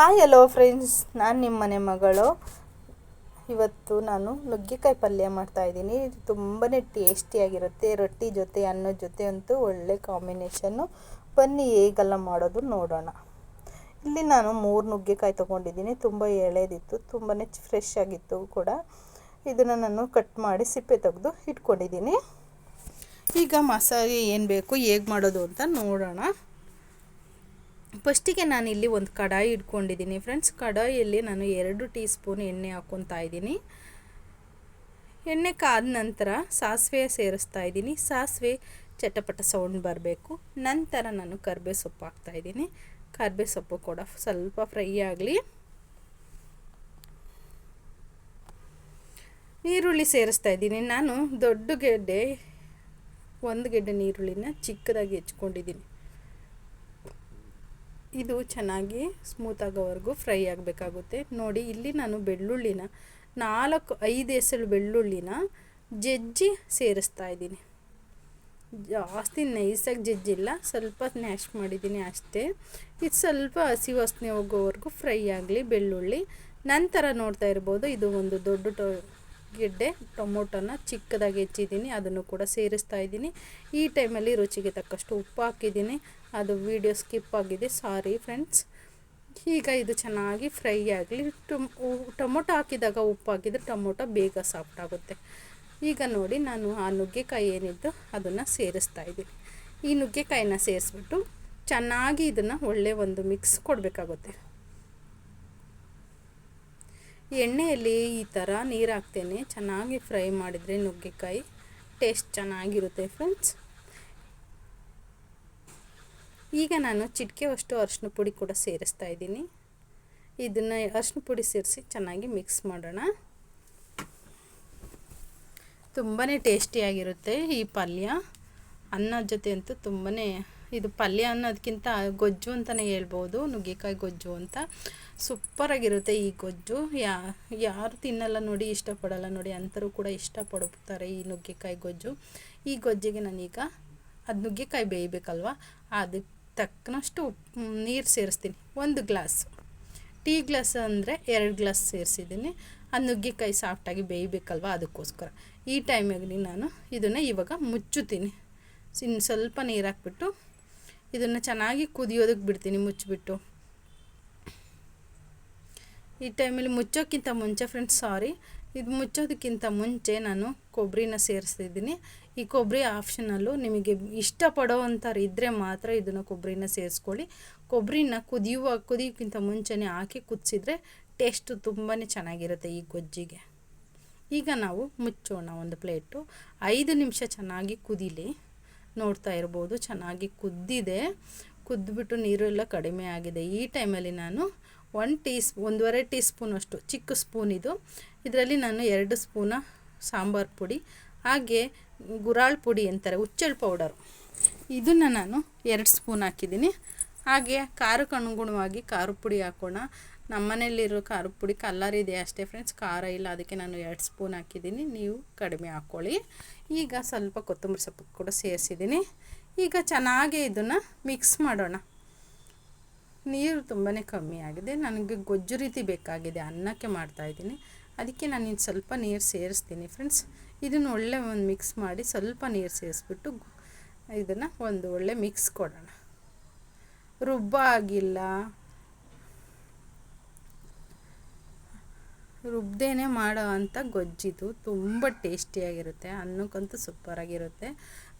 Hi hello friends ನಾನು ನಿಮ್ಮ ಮನೆ ಮಗಳು. ಇವತ್ತು ನಾನು ನುಗ್ಗೆಕಾಯಿ ಪಲ್ಯ ಮಾಡ್ತಾಯಿದ್ದೀನಿ ತುಂಬಾ ಟೇಸ್ಟಿಯಾಗಿರುತ್ತೆ ರೊಟ್ಟಿ ಜೊತೆ ಅನ್ನದ ಜೊತೆ ಅಂತೂ ಒಳ್ಳೆ ಕಾಂಬಿನೇಷನ್ನು ಬನ್ನಿ ಹೇಗೆಲ್ಲ ಮಾಡೋದು ನೋಡೋಣ. ಇಲ್ಲಿ ನಾನು ಮೂರು ನುಗ್ಗೆಕಾಯಿ ತೊಗೊಂಡಿದ್ದೀನಿ. ತುಂಬ ಎಳೆದಿತ್ತು ತುಂಬಾ ಫ್ರೆಶ್ ಆಗಿತ್ತು ಕೂಡ. ಇದನ್ನು ನಾನು ಕಟ್ ಮಾಡಿ ಸಿಪ್ಪೆ ತೆಗೆದು ಇಟ್ಕೊಂಡಿದ್ದೀನಿ. ಈಗ ಮಸಾಲೆ ಏನು ಬೇಕು, ಹೇಗೆ ಮಾಡೋದು ಅಂತ ನೋಡೋಣ. ಫಸ್ಟಿಗೆ ನಾನು ಇಲ್ಲಿ ಒಂದು ಕಡಾಯಿ ಇಟ್ಕೊಂಡಿದ್ದೀನಿ. ಫ್ರೆಂಡ್ಸ್, ಕಡಾಯಿಯಲ್ಲಿ ನಾನು ಎರಡು ಟೀ ಸ್ಪೂನ್ ಎಣ್ಣೆ ಹಾಕ್ಕೊತಾ ಇದ್ದೀನಿ. ಎಣ್ಣೆ ಕಾದ ನಂತರ ಸಾಸಿವೆ ಸೇರಿಸ್ತಾ ಇದ್ದೀನಿ. ಸಾಸಿವೆ ಚಟಪಟ ಸೌಂಡ್ ಬರಬೇಕು. ನಂತರ ನಾನು ಕರ್ಬೇ ಸೊಪ್ಪು ಹಾಕ್ತಾಯಿದ್ದೀನಿ ಕರ್ಬೇ ಸೊಪ್ಪು ಕೂಡ ಸ್ವಲ್ಪ ಫ್ರೈ ಆಗಲಿ. ಈರುಳ್ಳಿ ಸೇರಿಸ್ತಾ ಇದ್ದೀನಿ. ನಾನು ದೊಡ್ಡ ಗೆಡ್ಡೆ, ಒಂದು ಗೆಡ್ಡೆ ಈರುಳ್ಳಿನ ಚಿಕ್ಕದಾಗಿ ಹೆಚ್ಕೊಂಡಿದ್ದೀನಿ. ಇದು ಚೆನ್ನಾಗಿ ಸ್ಮೂತ್ ಆಗೋವರೆಗೂ ಫ್ರೈ ಆಗಬೇಕಾಗುತ್ತೆ. ನೋಡಿ, ಇಲ್ಲಿ ನಾನು ಬೆಳ್ಳುಳ್ಳಿನ ನಾಲ್ಕು, ಐದು ಎಸಳು ಬೆಳ್ಳುಳ್ಳಿನ ಜಜ್ಜಿ ಸೇರಿಸ್ತಾ ಇದ್ದೀನಿ. ಜಾಸ್ತಿ ನೈಸಾಗಿ ಜಜ್ಜಿಲ್ಲ, ಸ್ವಲ್ಪ ನ್ಯಾಶ್ ಮಾಡಿದ್ದೀನಿ ಅಷ್ಟೇ. ಇದು ಸ್ವಲ್ಪ ಹಸಿ ವಾಸನೆ ಹೋಗೋವರೆಗೂ ಫ್ರೈ ಆಗಲಿ ಬೆಳ್ಳುಳ್ಳಿ. ನಂತರ ನೋಡ್ತಾ ಇರ್ಬೋದು, ಇದು ಒಂದು ದೊಡ್ಡ ಟೊ, ಗೆಡ್ಡೆ, ಟೊಮೊಟೊನ ಚಿಕ್ಕದಾಗಿ ಹೆಚ್ಚಿದ್ದೀನಿ, ಅದನ್ನು ಕೂಡ ಸೇರಿಸ್ತಾ ಇದ್ದೀನಿ. ಈ ಟೈಮಲ್ಲಿ ರುಚಿಗೆ ತಕ್ಕಷ್ಟು ಉಪ್ಪು ಹಾಕಿದ್ದೀನಿ. ಅದು ವಿಡಿಯೋ ಸ್ಕಿಪ್ ಆಗಿದೆ. ಸಾರಿ ಫ್ರೆಂಡ್ಸ್ ಈಗ ಇದು ಚೆನ್ನಾಗಿ ಫ್ರೈ ಆಗಲಿ. ಟೊಮೊಟೊ ಹಾಕಿದಾಗ ಉಪ್ಪು ಹಾಕಿದರೆ ಟೊಮೊಟೊ ಬೇಗ ಸಾಫ್ಟ್ ಆಗುತ್ತೆ. ಈಗ ನೋಡಿ ನಾನು ಆ ನುಗ್ಗೆಕಾಯಿ ಏನಿದ್ದು ಅದನ್ನು ಸೇರಿಸ್ತಾ ಇದ್ದೀನಿ. ಈ ನುಗ್ಗೆಕಾಯಿನ ಸೇರಿಸ್ಬಿಟ್ಟು ಚೆನ್ನಾಗಿ ಇದನ್ನು ಒಳ್ಳೆ ಒಂದು ಮಿಕ್ಸ್ ಕೊಡಬೇಕಾಗುತ್ತೆ. ಎಣ್ಣೆಯಲ್ಲಿ ಈ ಥರ ನೀರು ಹಾಕ್ತೇನೆ. ಚೆನ್ನಾಗಿ ಫ್ರೈ ಮಾಡಿದರೆ ನುಗ್ಗೆಕಾಯಿ ಟೇಸ್ಟ್ ಚೆನ್ನಾಗಿರುತ್ತೆ ಫ್ರೆಂಡ್ಸ್ ಈಗ ನಾನು ಚಿಟಿಕೆ ಅಷ್ಟು ಅರಿಶಿನ ಪುಡಿ ಕೂಡ ಸೇರಿಸ್ತಾ ಇದ್ದೀನಿ. ಇದನ್ನು ಅರಿಶಿನ ಪುಡಿ ಸೇರಿಸಿ ಚೆನ್ನಾಗಿ ಮಿಕ್ಸ್ ಮಾಡೋಣ. ತುಂಬಾ ಟೇಸ್ಟಿಯಾಗಿರುತ್ತೆ ಈ ಪಲ್ಯ. ಅನ್ನ ಜೊತೆ ಅಂತೂ ತುಂಬಾ ಇದು ಪಲ್ಯ ಅನ್ನೋದಕ್ಕಿಂತ ಗೊಜ್ಜು ಅಂತಲೇ ಹೇಳ್ಬೋದು, ನುಗ್ಗೆಕಾಯಿ ಗೊಜ್ಜು ಅಂತ. ಸೂಪರಾಗಿರುತ್ತೆ ಈ ಗೊಜ್ಜು. ಯಾ, ಯಾರು ತಿನ್ನಲ್ಲ ನೋಡಿ, ಇಷ್ಟಪಡಲ್ಲ ನೋಡಿ ಅಂಥರೂ ಕೂಡ ಇಷ್ಟಪಡುತ್ತಾರೆ ಈ ನುಗ್ಗೆಕಾಯಿ ಗೊಜ್ಜು. ಈ ಗೊಜ್ಜಿಗೆ ನಾನೀಗ ಅದು ನುಗ್ಗೆಕಾಯಿ ಬೇಯಬೇಕಲ್ವ? ಅದಕ್ಕೆ ತಕ್ಕನಷ್ಟು ನೀರು ಸೇರಿಸ್ತೀನಿ. ಒಂದು ಗ್ಲಾಸ್. ಟೀ ಗ್ಲಾಸ್ ಅಂದರೆ ಎರಡು ಗ್ಲಾಸ್ ಸೇರಿಸಿದ್ದೀನಿ. ಆ ನುಗ್ಗೆಕಾಯಿ ಸಾಫ್ಟಾಗಿ ಬೇಯಬೇಕಲ್ವ ಅದಕ್ಕೋಸ್ಕರ. ಈ ಟೈಮಲ್ಲಿ ನಾನು ಇದನ್ನು ಇವಾಗ ಮುಚ್ಚುತ್ತೀನಿ. ಇನ್ನು ಸ್ವಲ್ಪ ನೀರು ಹಾಕ್ಬಿಟ್ಟು ಇದನ್ನು ಚೆನ್ನಾಗಿ ಕುದಿಯೋದಕ್ಕೆ ಬಿಡ್ತೀನಿ, ಮುಚ್ಚಿಬಿಟ್ಟು. ಈ ಟೈಮಲ್ಲಿ ಮುಚ್ಚೋಕ್ಕಿಂತ ಮುಂಚೆ ಫ್ರೆಂಡ್ಸ್ ಸಾರಿ ಇದು ಮುಚ್ಚೋದಕ್ಕಿಂತ ಮುಂಚೆ ನಾನು ಕೊಬ್ಬರಿನ ಸೇರಿಸ್ತಿದ್ದೀನಿ. ಈ ಕೊಬ್ಬರಿ ಆಪ್ಷನಲ್ಲು ನಿಮಗೆ ಇಷ್ಟಪಡೋ ಅಂಥವ್ರು ಇದ್ದರೆ ಮಾತ್ರ ಇದನ್ನು ಕೊಬ್ಬರಿನ ಸೇರಿಸ್ಕೊಳ್ಳಿ. ಕೊಬ್ಬರಿನ ಕುದಿಯುವ, ಕುದಿಯೋಕ್ಕಿಂತ ಮುಂಚೆನೇ ಹಾಕಿ ಕುದಿಸಿದ್ರೆ ಟೇಸ್ಟು ತುಂಬಾ ಚೆನ್ನಾಗಿರುತ್ತೆ ಈ ಗೊಜ್ಜಿಗೆ. ಈಗ ನಾವು ಮುಚ್ಚೋಣ ಒಂದು ಪ್ಲೇಟು. ಐದು ನಿಮಿಷ ಚೆನ್ನಾಗಿ ಕುದೀಲಿ. ನೋಡ್ತಾ ಇರ್ಬೋದು, ಚೆನ್ನಾಗಿ ಕುದ್ದಿದೆ. ಕುದ್ದುಬಿಟ್ಟು ನೀರು ಎಲ್ಲ ಕಡಿಮೆ ಆಗಿದೆ. ಈ ಟೈಮಲ್ಲಿ ನಾನು ಒನ್ ಟೀ ಸ್ಪೂ, ಒಂದೂವರೆ ಟೀ ಸ್ಪೂನಷ್ಟು ಚಿಕ್ಕ ಸ್ಪೂನ್ ಇದು. ಇದರಲ್ಲಿ ನಾನು ಎರಡು ಸ್ಪೂನ ಸಾಂಬಾರು ಪುಡಿ, ಹಾಗೆ ಗುರಾಳ್ ಪುಡಿ ಅಂತಾರೆ ಹುಚ್ಚೆಳ್ ಪೌಡರು. ಇದನ್ನು ನಾನು ಎರಡು ಸ್ಪೂನ್ ಹಾಕಿದ್ದೀನಿ. ಹಾಗೆ ಖಾರಕ್ಕೆ ಅನುಗುಣವಾಗಿ ಖಾರ ಪುಡಿ ಹಾಕೋಣ. ನಮ್ಮನೇಲಿರೋ ಖಾರ ಪುಡಿ ಕಲ್ಲರ್ ಇದೆ ಅಷ್ಟೇ ಫ್ರೆಂಡ್ಸ್ ಖಾರ ಇಲ್ಲ, ಅದಕ್ಕೆ ನಾನು ಎರಡು ಸ್ಪೂನ್ ಹಾಕಿದ್ದೀನಿ. ನೀವು ಕಡಿಮೆ ಹಾಕ್ಕೊಳ್ಳಿ ಈಗ ಸ್ವಲ್ಪ ಕೊತ್ತಂಬರಿ ಸೊಪ್ಪು ಕೂಡ ಸೇರಿಸಿದ್ದೀನಿ. ಈಗ ಚೆನ್ನಾಗೆ ಇದನ್ನು ಮಿಕ್ಸ್ ಮಾಡೋಣ. ನೀರು ತುಂಬಾ ಕಮ್ಮಿ ಆಗಿದೆ. ನನಗೆ ಗೊಜ್ಜು ರೀತಿ ಬೇಕಾಗಿದೆ. ಅನ್ನಕ್ಕೆ ಮಾಡ್ತಾ ಇದ್ದೀನಿ. ಅದಕ್ಕೆ ನಾನು ಇನ್ನು ಸ್ವಲ್ಪ ನೀರು ಸೇರಿಸ್ತೀನಿ ಫ್ರೆಂಡ್ಸ್ ಇದನ್ನು ಒಳ್ಳೆ ಒಂದು ಮಿಕ್ಸ್ ಮಾಡಿ ಸ್ವಲ್ಪ ನೀರು ಸೇರಿಸ್ಬಿಟ್ಟು ಇದನ್ನು ಒಂದು ಒಳ್ಳೆ ಮಿಕ್ಸ್ ಕೊಡೋಣ. ರುಬ್ಬ ಆಗಿಲ್ಲ. ರುಬ್ದೇನೆ ಮಾಡೋ ಅಂಥ ಗೊಜ್ಜಿದು. ತುಂಬ ಟೇಸ್ಟಿಯಾಗಿರುತ್ತೆ ಅನ್ನಕ್ಕಂತೂ ಸೂಪರಾಗಿರುತ್ತೆ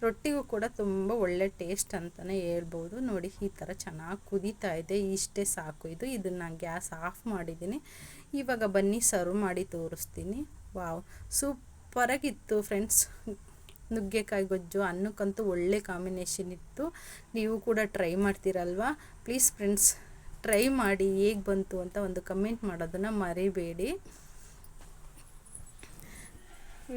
ರೊಟ್ಟಿಗೂ ಕೂಡ ತುಂಬ ಒಳ್ಳೆ ಟೇಸ್ಟ್ ಅಂತಲೇ ಹೇಳ್ಬೋದು. ನೋಡಿ, ಈ ಥರ ಚೆನ್ನಾಗಿ ಕುದೀತಾ ಇದೆ. ಇಷ್ಟೇ ಸಾಕು ಇದು. ಇದನ್ನು ಗ್ಯಾಸ್ ಆಫ್ ಮಾಡಿದ್ದೀನಿ. ಇವಾಗ ಬನ್ನಿ ಸರ್ವ್ ಮಾಡಿ ತೋರಿಸ್ತೀನಿ. ವಾವ್, ಸೂಪರಾಗಿತ್ತು ಫ್ರೆಂಡ್ಸ್ ನುಗ್ಗೆಕಾಯಿ ಗೊಜ್ಜು, ಅನ್ನಕ್ಕಂತೂ ಒಳ್ಳೆ ಕಾಂಬಿನೇಷನ್ ಇತ್ತು. ನೀವು ಕೂಡ ಟ್ರೈ ಮಾಡ್ತೀರಲ್ವಾ? ಪ್ಲೀಸ್ ಫ್ರೆಂಡ್ಸ್ ಟ್ರೈ ಮಾಡಿ ಹೇಗೆ ಬಂತು ಅಂತ ಒಂದು ಕಮೆಂಟ್ ಮಾಡೋದನ್ನು ಮರಿಬೇಡಿ.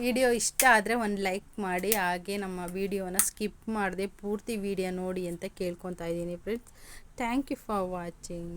ವಿಡಿಯೋ ಇಷ್ಟ ಆದರೆ ಒಂದು ಲೈಕ್ ಮಾಡಿ, ಹಾಗೆ ನಮ್ಮ ವಿಡಿಯೋನ ಸ್ಕಿಪ್ ಮಾಡದೆ ಪೂರ್ತಿ ವಿಡಿಯೋ ನೋಡಿ ಅಂತ ಕೇಳ್ಕೊತಾ ಇದ್ದೀನಿ friends thank you for watching